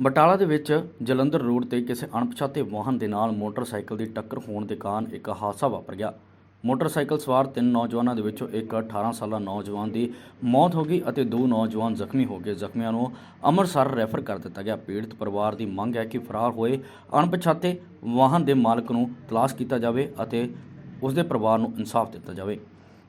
ਬਟਾਲਾ ਦੇ ਵਿੱਚ ਜਲੰਧਰ ਰੋਡ ਤੇ ਕਿਸੇ ਅਣਪਛਾਤੇ ਵਾਹਨ ਦੇ ਨਾਲ ਮੋਟਰਸਾਈਕਲ ਦੀ ਟੱਕਰ ਹੋਣ ਦੇ ਕਾਰਨ ਇੱਕ ਹਾਦਸਾ ਵਾਪਰ ਗਿਆ। ਮੋਟਰਸਾਈਕਲ ਸਵਾਰ ਤਿੰਨ ਨੌਜਵਾਨਾਂ ਦੇ ਵਿੱਚੋਂ ਇੱਕ 18 ਸਾਲਾ ਨੌਜਵਾਨ ਦੀ ਮੌਤ ਹੋ ਗਈ ਅਤੇ ਦੋ ਨੌਜਵਾਨ ਜ਼ਖਮੀ ਹੋ ਗਏ। ਜ਼ਖਮੀਆਂ ਨੂੰ ਅੰਮ੍ਰਿਤਸਰ ਰੈਫਰ ਕਰ ਦਿੱਤਾ ਗਿਆ। ਪੀੜਤ ਪਰਿਵਾਰ ਦੀ ਮੰਗ ਹੈ ਕਿ ਫਰਾਰ ਹੋਏ ਅਣਪਛਾਤੇ ਵਾਹਨ ਦੇ ਮਾਲਕ ਨੂੰ ਤਲਾਸ਼ ਕੀਤਾ ਜਾਵੇ ਅਤੇ ਉਸ ਦੇ ਪਰਿਵਾਰ ਨੂੰ ਇਨਸਾਫ ਦਿੱਤਾ ਜਾਵੇ।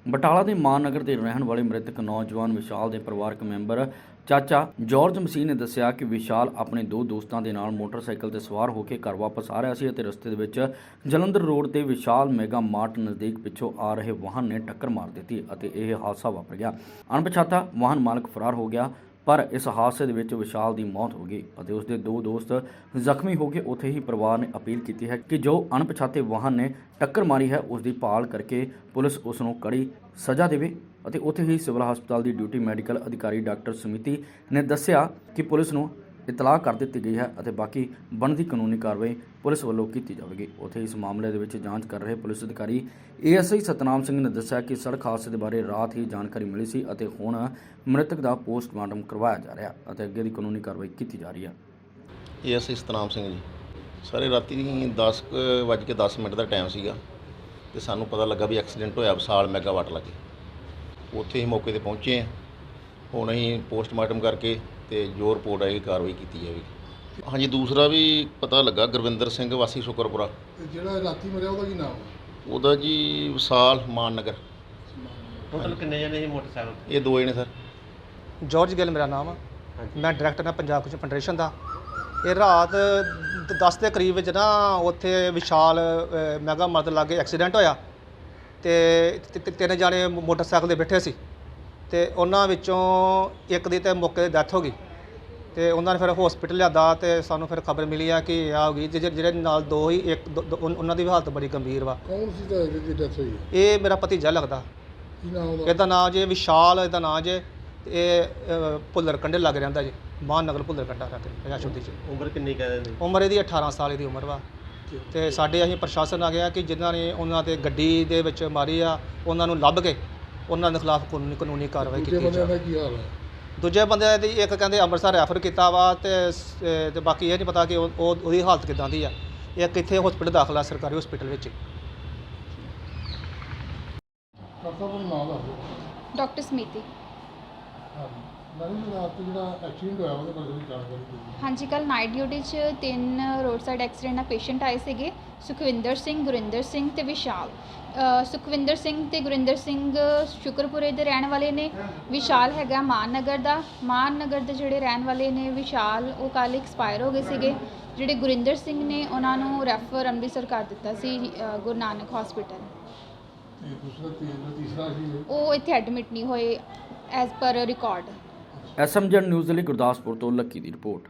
ਬਟਾਲਾ ਦੇ ਮਾਨਨਗਰ ਦੇ ਰਹਿਣ ਵਾਲੇ ਮ੍ਰਿਤਕ ਨੌਜਵਾਨ ਵਿਸ਼ਾਲ ਦੇ ਪਰਿਵਾਰਕ ਮੈਂਬਰ ਚਾਚਾ ਜਾਰਜ ਮਸੀਹ ਨੇ ਦੱਸਿਆ ਕਿ ਵਿਸ਼ਾਲ ਆਪਣੇ ਦੋ ਦੋਸਤਾਂ ਦੇ ਨਾਲ ਮੋਟਰਸਾਈਕਲ ਤੇ ਸਵਾਰ ਹੋ ਕੇ ਘਰ ਵਾਪਸ ਆ ਰਿਹਾ ਸੀ ਅਤੇ ਰਸਤੇ ਦੇ ਵਿੱਚ ਜਲੰਧਰ ਰੋਡ ਤੇ ਵਿਸ਼ਾਲ ਮੈਗਾ ਮਾਰਟ ਨਜ਼ਦੀਕ ਪਿੱਛੋਂ ਆ ਰਹੇ ਵਾਹਨ ਨੇ ਟੱਕਰ ਮਾਰ ਦਿੱਤੀ ਅਤੇ ਇਹ ਹਾਦਸਾ ਵਾਪਰ ਗਿਆ। ਅਣਪਛਾਤਾ ਵਾਹਨ ਮਾਲਕ ਫਰਾਰ ਹੋ ਗਿਆ, ਪਰ ਇਸ ਹਾਦਸੇ ਦੇ ਵਿੱਚ ਵਿਸ਼ਾਲ ਦੀ ਮੌਤ ਹੋ ਗਈ ਅਤੇ ਉਸ ਦੇ ਦੋ ਦੋਸਤ ਜ਼ਖਮੀ ਹੋ ਕੇ ਉੱਥੇ ਹੀ ਪਰਿਵਾਰ ਨੇ ਅਪੀਲ ਕੀਤੀ ਹੈ ਕਿ ਜੋ ਅਣਪਛਾਤੇ ਵਾਹਨ ਨੇ ਟੱਕਰ ਮਾਰੀ ਹੈ ਉਸ ਦੀ ਭਾਲ ਕਰਕੇ ਪੁਲਿਸ ਉਸ ਨੂੰ ਕੜੀ ਸਜ਼ਾ ਦੇਵੇ। ਅਤੇ ਉੱਥੇ ਹੀ ਸਿਵਲ ਹਸਪਤਾਲ ਦੀ ਡਿਊਟੀ ਮੈਡੀਕਲ ਅਧਿਕਾਰੀ ਡਾਕਟਰ ਸਮਿਤੀ ਨੇ ਦੱਸਿਆ ਕਿ ਪੁਲਿਸ ਨੂੰ ਇਤਲਾਹ ਕਰ ਦਿੱਤੀ ਗਈ ਹੈ ਅਤੇ ਬਾਕੀ ਬਣਦੀ ਕਾਨੂੰਨੀ ਕਾਰਵਾਈ ਪੁਲਿਸ ਵੱਲੋਂ ਕੀਤੀ ਜਾਵੇਗੀ। ਉੱਥੇ ਇਸ ਮਾਮਲੇ ਦੇ ਵਿੱਚ ਜਾਂਚ ਕਰ ਰਹੇ ਪੁਲਿਸ ਅਧਿਕਾਰੀ ਏਐਸਆਈ ਸਤਨਾਮ ਸਿੰਘ ਨੇ ਦੱਸਿਆ ਕਿ ਸੜਕ ਹਾਦਸੇ ਦੇ ਬਾਰੇ ਰਾਤ ਹੀ ਜਾਣਕਾਰੀ ਮਿਲੀ ਸੀ ਅਤੇ ਹੁਣ ਮ੍ਰਿਤਕ ਦਾ ਪੋਸਟਮਾਰਟਮ ਕਰਵਾਇਆ ਜਾ ਰਿਹਾ ਅਤੇ ਅੱਗੇ ਦੀ ਕਾਨੂੰਨੀ ਕਾਰਵਾਈ ਕੀਤੀ ਜਾ ਰਹੀ ਹੈ। ਇਹ ਅਸੀਂ ਸਤਨਾਮ ਸਿੰਘ ਜੀ ਸਾਰੇ ਰਾਤੀ 10 ਕੁ ਵੱਜ ਕੇ 10 ਮਿੰਟ ਦਾ ਟਾਈਮ ਸੀਗਾ ਤੇ ਸਾਨੂੰ ਪਤਾ ਲੱਗਾ ਵੀ ਐਕਸੀਡੈਂਟ ਹੋਇਆ ਵਿਸਾਲ ਮੈਗਾਵਾਟ ਲੱਗੇ। ਉੱਥੇ ਹੀ ਮੌਕੇ ਤੇ ਪਹੁੰਚੇ ਹਾਂ। ਹੁਣ ਅਸੀਂ ਪੋਸਟਮਾਰਟਮ ਕਰਕੇ ਤੇ ਜੋ ਰਿਪੋਰਟ ਆਏਗੀ ਕਾਰਵਾਈ ਕੀਤੀ ਜਾਵੇਗੀ ਹਾਂਜੀ ਦੂਸਰਾ ਵੀ ਪਤਾ ਲੱਗਾ ਗੁਰਵਿੰਦਰ ਸਿੰਘ ਵਾਸੀ ਸ਼ੁਕਰਪੁਰਾ। ਤੇ ਜਿਹੜਾ ਰਾਤੀ ਮਰਿਆ ਉਹਦਾ ਕੀ ਨਾਮ ਉਹਦਾ ਜੀ ਵਿਸਾਲ ਮਾਨਨਗਰ। ਟੋਟਲ ਕਿੰਨੇ ਜਣੇ ਸੀ ਮੋਟਰਸਾਈਕਲ ਇਹ ਦੋ ਜਣੇ ਸਰ। ਜਾਰਜ ਗਿੱਲ ਮੇਰਾ ਨਾਮ ਆ। ਮੈਂ ਡਾਇਰੈਕਟਰ ਹਾਂ ਪੰਜਾਬ ਕੁਝ ਫੈਡਰੇਸ਼ਨ ਦਾ। ਇਹ ਰਾਤ 10 ਦੇ ਕਰੀਬ ਵਿੱਚ ਨਾ ਉੱਥੇ ਵਿਸ਼ਾਲ ਅ, ਮੈਗਾ ਮਰਦ ਲਾਗੇ ਐਕਸੀਡੈਂਟ ਹੋਇਆ। ਤੇ ਤ- ਤ- ਤਿੰਨ ਜਾਣੇ ਮੋਟਰਸਾਈਕਲ ਤੇ ਬੈਠੇ ਸੀ। ਤੇ ਉਹਨਾਂ ਵਿੱਚੋਂ ਇੱਕ ਦੀ ਤੇ ਮੌਕੇ ਤੇ ਡੈਥ ਹੋ ਗਈ। ਤੇ ਉਹਨਾਂ ਨੇ ਫਿਰ ਹਸਪੀਟਲ ਲਿਆਦਾ ਤੇ ਸਾਨੂੰ ਫਿਰ ਖਬਰ ਮਿਲੀ ਆ ਕਿ ਆ ਹੋ ਗਈ। ਜਿਹੜੇ ਜਿਹੜੇ ਨਾਲ ਦੋ ਹੀ ਇੱਕ ਦੋ- ਦੋ- ਉਨ- ਉਹਨਾਂ ਦੀ ਵੀ ਹਾਲਤ ਬੜੀ ਗੰਭੀਰ ਵਾ। ਕੌਣ ਸੀ ਤਾਂ ਜਿਹਦੀ ਡੈਥ ਹੋਈ? ਹੈ? ਇਹ ਮੇਰਾ ਭਤੀਜਾ ਲੱਗਦਾ। ਕੀ ਨਾਮ ਉਹਦਾ? ਇਹਦਾ ਨਾਂ ਜੇ ਵਿਸ਼ਾਲ ਇਹਦਾ ਨਾਂ ਜੇ ਤੇ ਇਹ ਅ, ਭੁੱਲਰ ਕੰਡੇ ਲੱਗ ਰਹਿੰਦਾ ਜੀ। ਮਹਾਨਗਰ ਭੁੱਲਰ ਕੰਡਾ ਰੱਖ ਰਿਆਸ਼ੁਦੀ ਚ। ਉਮਰ ਕਿੰਨੀ ਕਹਿ ਨੇ ਉਮਰ ਇਹਦੀ 18 ਸਾਲ ਦੀ ਉਮਰ ਵਾ। ਤੇ ਸਾਡੇ ਅਸੀਂ ਪ੍ਰਸ਼ਾਸਨ ਆ ਗਿਆ ਕਿ ਜਿਨ੍ਹਾਂ ਨੇ ਉਹਨਾਂ ਤੇ ਗੱਡੀ ਦੇ ਵਿੱਚ ਮਾਰੀ ਆ ਉਹਨਾਂ ਨੂੰ ਲੱਭ ਕੇ ਉਹਨਾਂ ਦੇ ਖਿਲਾਫ ਕਾਨੂੰਨੀ ਕਾਨੂੰਨੀ ਕਾਰਵਾਈ ਦੂਜੇ ਕੀਤੀ ਬੰਦਿਆਂ ਜਾਵੇ। ਦਾ ਕੀ ਹਾਲ ਹੈ? ਦੂਜੇ ਬੰਦੇ ਦੀ ਇੱਕ ਕਹਿੰਦੇ ਅੰਮ੍ਰਿਤਸਰ ਰੈਫਰ ਕੀਤਾ ਵਾ ਤੇ ਸ- ਤੇ ਬਾਕੀ ਇਹ ਨਹੀਂ ਪਤਾ ਕਿ ਉਹ ਉਹ- ਉਹਦੀ ਹਾਲਤ ਕਿਦਾਂ ਦੀ ਆ। ਇਹ ਕਿੱਥੇ ਹਸਪੀਟਲ ਦਾਖਲਾ ਸਰਕਾਰੀ ਹਸਪੀਟਲ ਵਿੱਚ। ਡਾਕਟਰ ਦਾ ਨਾਮ ਦੱਸ ਦਿਓ। ਡਾਕਟਰ ਸਮੀਤੀ। ਹਾਂਜੀ। ਮੈਨੂੰ ਰਾਤ ਨੂੰ ਜਿਹੜਾ ਐਕਸੀਡੈਂਟ ਹੋਇਆ ਉਹਦੇ ਬਾਰੇ ਜਾਣਕਾਰੀ ਦਿਓ। ਹਾਂਜੀ ਕੱਲ ਨਾਈਟ ਡਿਊਟੀ 'ਚ ਤਿੰਨ ਰੋਡ ਸਾਈਡ ਐਕਸੀਡੈਂਟ ਨਾਲ ਪੇਸ਼ੈਂਟ ਆਏ ਸੀਗੇ ਸੁਖਵਿੰਦਰ ਸਿੰਘ ਗੁਰਿੰਦਰ ਸਿੰਘ ਤੇ ਵਿਸ਼ਾਲ। ਸੁਖਵਿੰਦਰ ਸਿੰਘ ਤੇ ਗੁਰਿੰਦਰ ਸਿੰਘ ਸ਼ੁਕਰਪੁਰੇ ਦੇ ਰਹਿਣ ਵਾਲੇ ਨੇ ਵਿਸ਼ਾਲ ਹੈਗਾ ਮਾਨਨਗਰ ਦਾ। ਮਾਨਨਗਰ ਦੇ ਜਿਹੜੇ ਰਹਿਣ ਵਾਲੇ ਨੇ ਵਿਸ਼ਾਲ ਉਹ ਕੱਲ ਐਕਸਪਾਇਰ ਹੋ ਗਏ ਸੀਗੇ। ਜਿਹੜੇ ਗੁਰਿੰਦਰ ਸਿੰਘ ਨੇ ਉਹਨਾਂ ਨੂੰ ਰੈਫਰ ਅੰਮ੍ਰਿਤਸਰ ਕਰ ਦਿੱਤਾ ਸੀ ਗੁਰੂ ਨਾਨਕ ਹਸਪੀਟਲ ਉਹ ਇੱਥੇ ਐਡਮਿਟ ਨਹੀਂ ਹੋਏ ਐਜ਼ ਪਰ ਰਿਕਾਰਡ ਐਸਐਮਜਨ ਨਿਊਜ਼ ਲਈ ਗੁਰਦਾਸਪੁਰ ਤੋਂ ਲੱਕੀ ਦੀ ਰਿਪੋਰਟ।